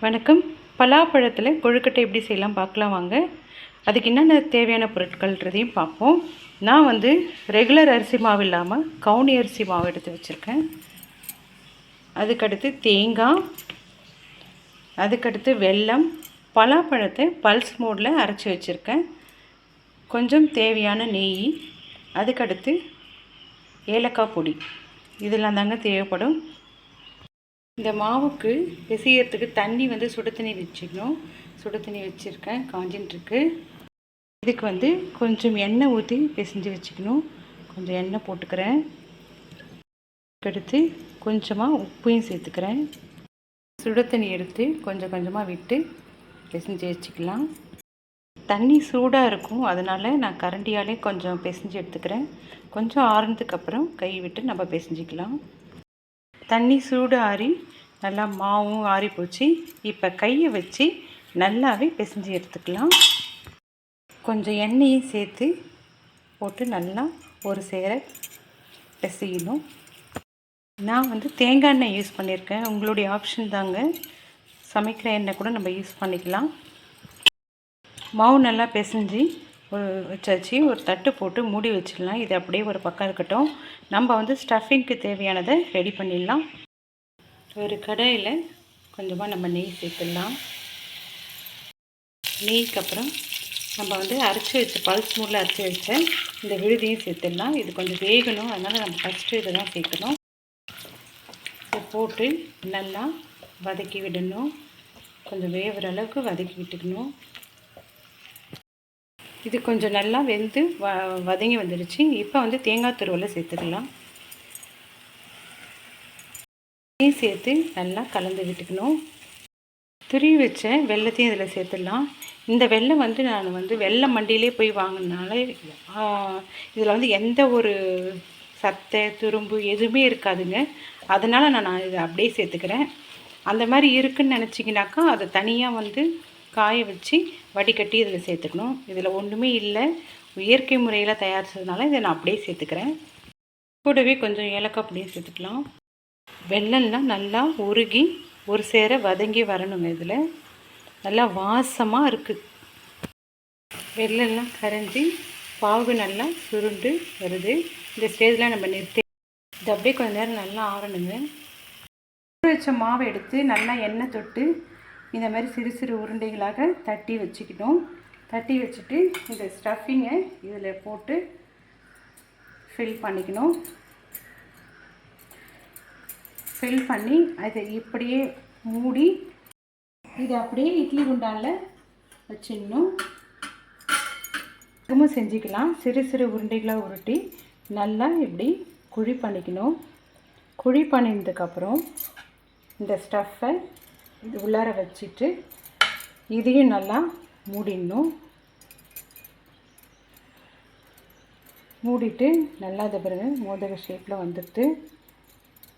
வணக்கம். பலாப்பழத்தில் கொழுக்கட்டை எப்படி செய்யலாம் பார்க்கலாம் வாங்க. அதுக்கு என்னென்ன தேவையான பொருட்கள்ன்றதையும் பார்ப்போம். நான் வந்து ரெகுலர் அரிசி மாவு இல்லாமல் கவுனி அரிசி மாவு எடுத்து வச்சுருக்கேன். அதுக்கடுத்து தேங்காய். அதுக்கடுத்து வெல்லம். பலாப்பழத்தை பல்ஸ் மோடில் அரைச்சி வச்சுருக்கேன். கொஞ்சம் தேவையான நெய். அதுக்கடுத்து ஏலக்காய் பொடி. இதெல்லாம் தாங்க தேவைப்படும். இந்த மாவுக்கு பிசையறதுக்கு தண்ணி வந்து சுடு தண்ணி வச்சுக்கணும். சுடு தண்ணி வச்சுருக்கேன். காஞ்சின்ட்டுருக்கு. இதுக்கு வந்து கொஞ்சம் எண்ணெய் ஊற்றி பிசைஞ்சு வச்சுக்கணும். கொஞ்சம் எண்ணெய் போட்டுக்கிறேன். எடுத்து கொஞ்சமாக உப்பையும் சேர்த்துக்கிறேன். சுடு தண்ணி எடுத்து கொஞ்சம் கொஞ்சமாக விட்டு பிசைஞ்சு வச்சுக்கலாம். தண்ணி சூடாக இருக்கும். அதனால் நான் கரண்டியாலே கொஞ்சம் பிசைஞ்சு எடுத்துக்கிறேன். கொஞ்சம் ஆறுனதுக்கப்புறம் கை விட்டு நம்ம பிசைஞ்சிக்கலாம். தண்ணி சூடு ஆறி நல்லா மாவும் ஆறி போச்சு. இப்போ கையை வச்சு நல்லாவே பிசைஞ்சு எடுத்துக்கலாம். கொஞ்சம் எண்ணெயும் சேர்த்து போட்டு நல்லா ஒரு சேர பிசையணும். நான் வந்து தேங்காய் எண்ணெய் யூஸ் பண்ணியிருக்கேன். உங்களுடைய ஆப்ஷன் தாங்க. சமைக்கிற எண்ணெய் கூட நம்ம யூஸ் பண்ணிக்கலாம். மாவு நல்லா பிசைஞ்சு வச்சாச்சு. ஒரு தட்டு போட்டு மூடி வச்சிடலாம். இது அப்படியே ஒரு பக்கம் இருக்கட்டும். நம்ம வந்து ஸ்டஃபிங்க்கு தேவையானதை ரெடி பண்ணிடலாம். ஒரு கடாயில் கொஞ்சமாக நம்ம நெய் சேர்த்துடலாம். நெய்க்கு அப்புறம் நம்ம வந்து அரைச்சி வச்ச பல்ஸ் மூடில் அரைச்சி வச்ச இந்த விழுதியும் சேர்த்துடலாம். இது கொஞ்சம் வேகணும். அதனால் நம்ம ஃபஸ்ட்டு இதை தான் சேர்க்கணும். இதை போட்டு நல்லா வதக்கி விடணும். கொஞ்சம் வேகிற அளவுக்கு வதக்கி விட்டுக்கணும். இது கொஞ்சம் நல்லா வெந்து வ வதங்கி வந்துடுச்சு இப்போ வந்து தேங்காய் துருவலை சேர்த்துக்கலாம். சேர்த்து நல்லா கலந்து விட்டுக்கணும். துருவி வச்ச வெள்ளத்தையும் இதில் சேர்த்துடலாம். இந்த வெள்ளம் வந்து நான் வந்து வெள்ளை மண்டியிலே போய் வாங்கினால இதில் வந்து எந்த ஒரு சத்தை துரும்பு எதுவுமே இருக்காதுங்க. அதனால் நான் இதை அப்படியே சேர்த்துக்கிறேன். அந்த மாதிரி இருக்குன்னு நினச்சிங்கனாக்கா அதை தனியாக வந்து காய வச்சு வடிகட்டி இதில் சேர்த்துக்கணும். இதில் ஒன்றுமே இல்லை. இயற்கை முறையில் தயாரித்ததுனால இதை நான் அப்படியே சேர்த்துக்கிறேன். கூடவே கொஞ்சம் ஏலக்காய் அப்படியே சேர்த்துக்கலாம். வெள்ளம்லாம் நல்லா உருகி ஒரு சேர வதங்கி வரணுங்க இதில். நல்லா வாசமாக இருக்குது வெள்ளம்லாம் கரைஞ்சி பாகு நல்லா சுருண்டு வருது. இந்த ஸ்டேஜில் நம்ம நிறுத்தி இது அப்படியே கொஞ்சம் நேரம் நல்லா ஆறணுங்க. வச்ச மாவை எடுத்து நல்லா எண்ணெய் தொட்டு இந்த மாதிரி சிறு சிறு உருண்டைகளாக தட்டி வச்சுக்கிட்டோம். தட்டி வச்சுட்டு இந்த ஸ்டஃபிங்கை இதில் போட்டு ஃபில் பண்ணிக்கணும். ஃபில் பண்ணி அதை இப்படியே மூடி இதை அப்படியே இட்லி குண்டானில் வச்சிடணும். திரும்ப செஞ்சுக்கலாம். சிறு சிறு உருண்டைகளாக உருட்டி நல்லா இப்படி குழி பண்ணிக்கணும். குழி பண்ணினதுக்கப்புறம் இந்த ஸ்டஃப்பை இது உள்ளார வச்சுட்டு இதையும் நல்லா மூடிடணும். மூடிட்டு நல்லா இதை பிறகு மோதக ஷேப்பில் வந்துட்டு.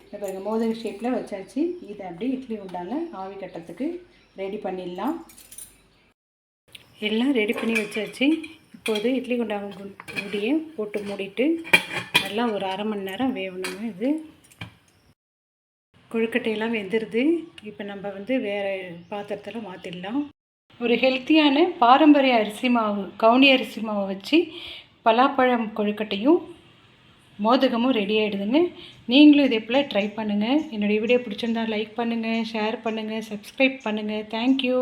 இதை பாருங்க மோதக ஷேப்பில் வச்சாச்சு. இதை அப்படியே இட்லி உண்டால ஆவி கட்டுறதுக்கு ரெடி பண்ணிடலாம். எல்லாம் ரெடி பண்ணி வச்சாச்சு. இப்போது இட்லி குண்டாங்க மூடியை போட்டு மூடிட்டு நல்லா ஒரு அரை மணி நேரம் வேகணுங்க இது. கொழுக்கட்டையெல்லாம் வெந்துருது. இப்போ நம்ம வந்து வேறு பாத்திரத்தில் மாற்றிடலாம் ஒரு ஹெல்த்தியான பாரம்பரிய அரிசி மாவு கவுனி அரிசி மாவை வச்சு பலாப்பழம் கொழுக்கட்டையும் மோதகமும் ரெடி ஆகிடுதுங்க நீங்களும் இதே போல் ட்ரை பண்ணுங்கள் என்னுடைய வீடியோ பிடிச்சிருந்தா லைக் பண்ணுங்கள் ஷேர் பண்ணுங்கள் சப்ஸ்கிரைப் பண்ணுங்கள் தேங்க்யூ